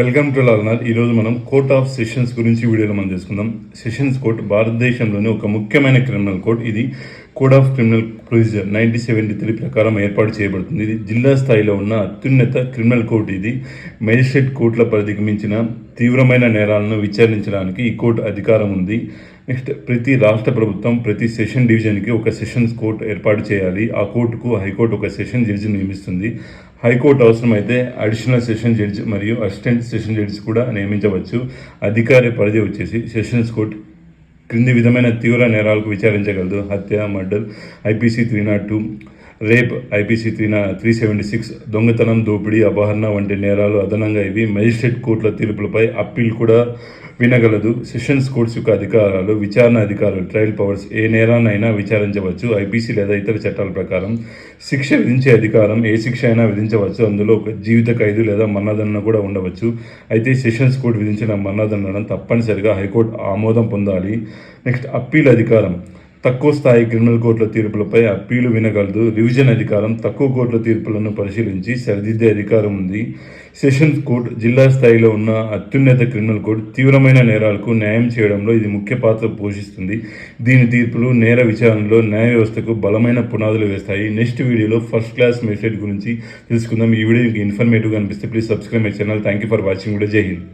Welcome to లాల్నాథ్ ఈరోజు మనం court of sessions గురించి వీడియోలో మనం చేసుకుందాం. సెషన్స్ కోర్ట్ భారతదేశంలోని ఒక ముఖ్యమైన క్రిమినల్ కోర్ట్. ఇది code of criminal procedure nineteen seventy three ప్రకారం ఏర్పాటు చేయబడుతుంది. ఇది జిల్లా స్థాయిలో ఉన్న అత్యున్నత క్రిమినల్ కోర్టు ఇది. మేజిస్ట్రేట్ కోర్టుల పరిధికి మించిన తీవ్రమైన నేరాలను విచారించడానికి ఈ కోర్టు అధికారం ఉంది. నెక్స్ట్ ప్రతి రాష్ట్ర ప్రభుత్వం ప్రతి సెషన్ డివిజన్కి ఒక సెషన్స్ కోర్టు ఏర్పాటు చేయాలి. ఆ కోర్టుకు హైకోర్టు ఒక సెషన్ జడ్జి నియమిస్తుంది. హైకోర్టు అవసరమైతే అడిషనల్ సెషన్ జడ్జి మరియు అసిస్టెంట్ సెషన్ జడ్జి కూడా నియమించవచ్చు. అధికారి పరిధి వచ్చేసి సెషన్స్ కోర్టు క్రింది విధమైన తీవ్ర నేరాలకు విచారించగలదు. హత్య murder IPC three not two rape IPC three three seventy six దొంగతనం దోపిడీ అపహరణ వంటి నేరాలు అదనంగా ఇవి మెజిస్ట్రేట్ కోర్టుల తీర్పులపై అప్పీల్ కూడా వినగలదు. సెషన్స్ కోర్ట్స్ యొక్క అధికారాలు విచారణ అధికారులు ట్రయల్ పవర్స్ ఏ నేరాన్నైనా విచారించవచ్చు. ఐపీసీ లేదా ఇతర చట్టాల ప్రకారం శిక్ష విధించే అధికారం ఏ శిక్ష అయినా విధించవచ్చు. అందులో ఒక జీవిత ఖైదు లేదా మరణదండన కూడా ఉండవచ్చు. అయితే సెషన్స్ కోర్టు విధించిన మరణదండన తప్పనిసరిగా హైకోర్టు ఆమోదం పొందాలి. నెక్స్ట్ అప్పీల్ అధికారం. తక్కువ స్థాయి క్రిమినల్ కోర్టుల తీర్పులపై అప్పీలు వినగలదు. రివిజన్ అధికారం తక్కువ కోర్టుల తీర్పులను పరిశీలించి సరిదిద్దే అధికారం ఉంది. సెషన్స్ కోర్టు జిల్లా స్థాయిలో ఉన్న అత్యున్నత క్రిమినల్ కోర్టు తీవ్రమైన నేరాలకు న్యాయం చేయడంలో ఇది ముఖ్య పాత్ర పోషిస్తుంది. దీని తీర్పులు నేర విచారణలో న్యాయ వ్యవస్థకు బలమైన పునాదులు వేస్తాయి. నెక్స్ట్ వీడియోలో ఫస్ట్ క్లాస్ మెసేజ్ గురించి తెలుసుకుందాం. ఈ వీడియో మీకు ఇన్ఫర్మేటివ్గా అనిపిస్తే please subscribe my channel. Thank you for watching. కూడా జై హింద్.